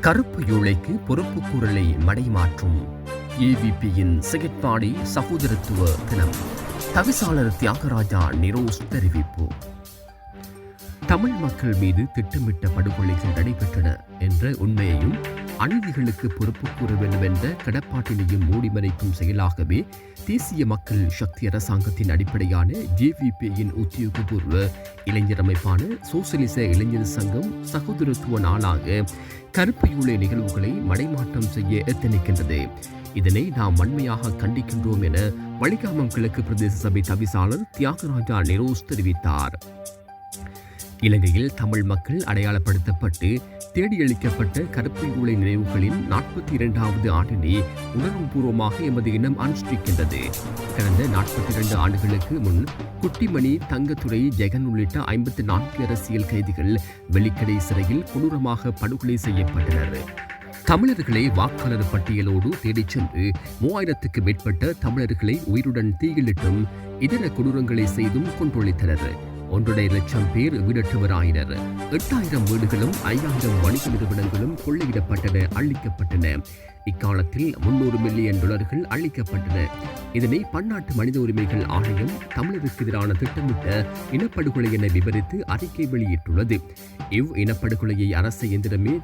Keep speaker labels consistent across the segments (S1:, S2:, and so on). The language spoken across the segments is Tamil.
S1: கருப்பு யூழைக்கு பொறுப்பு குரலை மடைமாற்றும் ஏவிபியின் சிகிட்பாடி சகோதரத்துவ தினம். தவிசாளர் தியாகராஜா நிரோஸ் தெரிவிப்பு. தமிழ் மக்கள் மீது திட்டமிட்ட படுகொலைகள் நடைபெற்றன என்ற உண்மையையும் அநீதிகளுக்கு பொறுப்பு கூற வேண்டும் என்ற கடப்பாட்டினையும் மூடிமறைக்கும் செயலாகவே தேசிய மக்கள் சக்தி அரசாங்கத்தின் அடிப்படையான ஜேவிபியின் உத்தியோகபூர்வ இளைஞர் அமைப்பான சோசியலிச இளைஞர் சங்கம் சகோதரத்துவ நாளாக கருப்பு யூலை நிகழ்வுகளை மடைமாற்றம் செய்ய எத்தனிக்கின்றது? இதனை நாம் வன்மையாக கண்டிக்கின்றோம் என வலிகாமம் கிழக்கு பிரதேச சபை தவிசாளர் தியாகராஜா நிரோஸ் தெரிவித்தார். இலங்கையில் தமிழ் மக்கள் அடையாளப்படுத்தப்பட்டு தேடியளிக்கப்பட்ட கருப்பு நினைவுகளின் நாற்பத்தி இரண்டாவது ஆண்டினை உணர்வுபூர்வமாக எமது இனம் அனுஷ்டிக்கின்றது. கடந்த நாற்பத்தி இரண்டு ஆண்டுகளுக்கு முன் குட்டிமணி தங்கத்துறை ஜெகன் உள்ளிட்ட ஐம்பத்தி நான்கு அரசியல் கைதிகள் வெளிக்கடை சிறையில் கொடூரமாக படுகொலை செய்யப்பட்டனர். தமிழர்களை வாக்காளர் பட்டியலோடு தேடிச் சென்று மூவாயிரத்துக்கு மேற்பட்ட தமிழர்களை உயிருடன் தீயிலிட்டும் இதர கொடூரங்களை செய்தும் கொன்றொழித்தனர். ஒன்றரை லட்சம் பேர் வீடற்றவராயினர் எட்டாயிரம் வீடுகளும் ஐயாயிரம் வணிக நிறுவனங்களும் கொள்ளையிடப்பட்டன அழிக்கப்பட்டன. இக்காலத்தில் முன்னூறு மில்லியன் டாலர்கள் அளிக்கப்பட்டன இதனை பன்னாட்டு மனித உரிமைகள் ஆணையம் தமிழருக்கு எதிரான திட்டமிட்ட இனப்படுகொலை என விவரித்து அறிக்கை வெளியிட்டுள்ளது. இவ் இனப்படுகொலையை அரசு எந்திரமே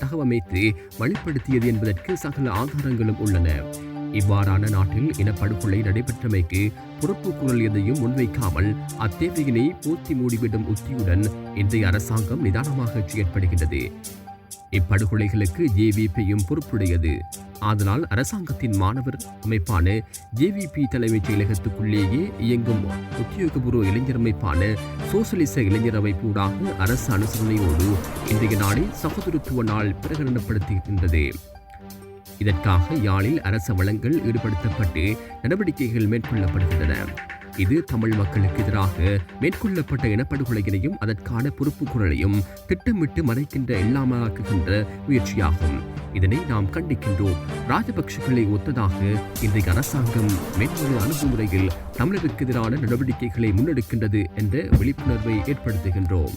S1: தகவமைத்து வழிப்படுத்தியது என்பதற்கு சகல ஆதாரங்களும் உள்ளன. இவ்வாறான நாட்டில் இனப்படுகொலை நடைபெற்றமைக்கு பொறுப்பு குரல் எதையும் முன்வைக்காமல் அத்தேவையினை பூர்த்தி மூடிவிடும் உத்தியுடன் இன்றைய அரசாங்கம் நிதானமாக செயற்படுகின்றது. இப்படுகொலைகளுக்கு ஜேவிபியும் பொறுப்புடையது. அதனால் அரசாங்கத்தின் மாணவர் அமைப்பான ஜேவிபி தலைமைச் செயலகத்துக்குள்ளேயே இயங்கும் உத்தியோகபூர்வ இளைஞர் அமைப்பான சோசலிச இளைஞர் அமைப்பூடாக அரசு அனுசரணையோடு இன்றைய நாளை சகோதரத்துவ நாள் பிரகடனப்படுத்துகின்றது. இதற்காக யாழில் அரச வளங்கள் ஈடுபடுத்தப்பட்டு நடவடிக்கைகள் மேற்கொள்ளப்படுகின்றன. இது தமிழ் மக்களுக்கு எதிராக மேற்கொள்ளப்பட்ட இனப்படுகொலையினையும் அதற்கான பொறுப்பு குரலையும் திட்டமிட்டு மறைக்கின்ற இல்லாமலாக்குகின்ற முயற்சியாகும். இதனை நாம் கண்டிக்கின்றோம். ராஜபக்ஷகளை ஒத்ததாக இன்றைய அரசாங்கம் மேற்கொள்ள அணுகுமுறையில் தமிழருக்கு எதிரான நடவடிக்கைகளை முன்னெடுக்கின்றது என்ற விழிப்புணர்வை ஏற்படுத்துகின்றோம்.